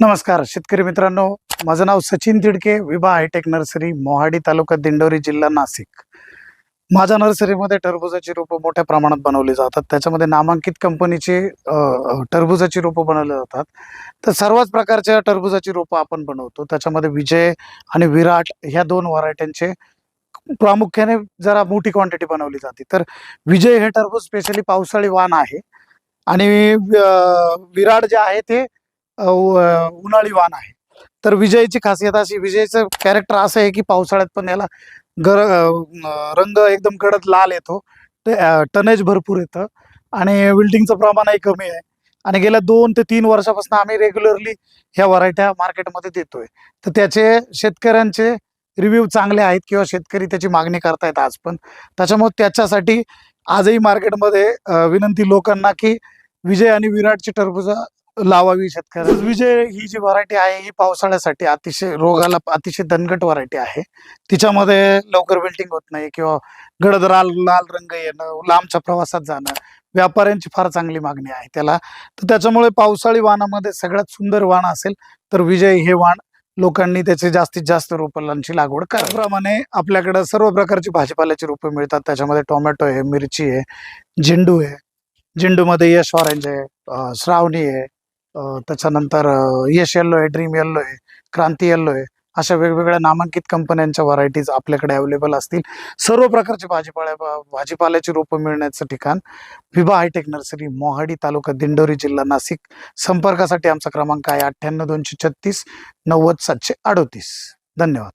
नमस्कार शेतकरी मित्रांनो. माझं नाव सचिन तिडके विभा हायटेक नर्सरी मोहाडी तालुका दिंडोरी जिल्हा नाशिक. माझ्या नर्सरीमध्ये टरबूजाची रोपं मोठ्या प्रमाणात बनवली जातात. त्याच्यामध्ये नामांकित कंपनीची टरबुजाची टरबूजाची रोपं बनवली जातात. तर सर्वच प्रकारच्या टरबूजाची रोपं आपण बनवतो. त्याच्यामध्ये विजय आणि विराट ह्या दोन व्हरायट्यांचे प्रामुख्याने जरा मोठी क्वांटिटी बनवली जाते. तर विजय हे टरबूज स्पेशली पावसाळी वाण आहे. आणि विराट जे आहे ते उन्हाळी वाण आहे. तर विजयची खासियत अशी विजयचं कॅरेक्टर असं आहे की पावसाळ्यात पण याला गर रंग एकदम कडक लाल येतो. ते टनेज भरपूर येतं आणि विल्डिंगचं प्रमाणही कमी आहे. आणि गेल्या दोन ते तीन वर्षापासून आम्ही रेग्युलरली ह्या व्हरायट्या मार्केटमध्ये देतोय. तर त्याचे शेतकऱ्यांचे रिव्ह्यू चांगले आहेत किंवा शेतकरी त्याची मागणी करतायत आज पण. त्याच्यामुळे त्याच्यासाठी आजही मार्केटमध्ये विनंती लोकांना की विजय आणि विराटची टरबूज लावावी शेतकऱ्या विजय ही जी व्हरायटी आहे ही पावसाळ्यासाठी अतिशय रोगाला अतिशय दणकट व्हरायटी आहे. तिच्यामध्ये लवकर वेल्टिंग होत नाही किंवा गडद लाल लाल रंग येणं लांबच्या प्रवासात जाणं व्यापाऱ्यांची फार चांगली मागणी आहे त्याला. तर त्याच्यामुळे पावसाळी वाणामध्ये सगळ्यात सुंदर वाण असेल तर विजय हे वाण लोकांनी त्याचे जास्तीत जास्त रोपांची लागवड करा त्याप्रमाणे आपल्याकडे सर्व प्रकारची भाजीपाल्याची रोपं मिळतात. त्याच्यामध्ये टोमॅटो आहे मिरची आहे झेंडू आहे. झेंडूमध्ये यश ऑरेंज आहे श्रावणी आहे त्याच्यानंतर यश येल्लो आहे ड्रीम येल्लो आहे क्रांती येल्लो आहे अशा वेगवेगळ्या नामांकित कंपन्यांच्या व्हरायटीज आपल्याकडे अवेलेबल असतील. सर्व प्रकारची भाजीपाल्या भाजीपाल्याची रोपं मिळण्याचं ठिकाण विभा हायटेक नर्सरी मोहाडी तालुका दिंडोरी जिल्हा नाशिक. संपर्कासाठी आमचा क्रमांक आहे अठ्ठ्याण्णव दोनशे छत्तीस नव्वद सातशे अडोतीस. धन्यवाद.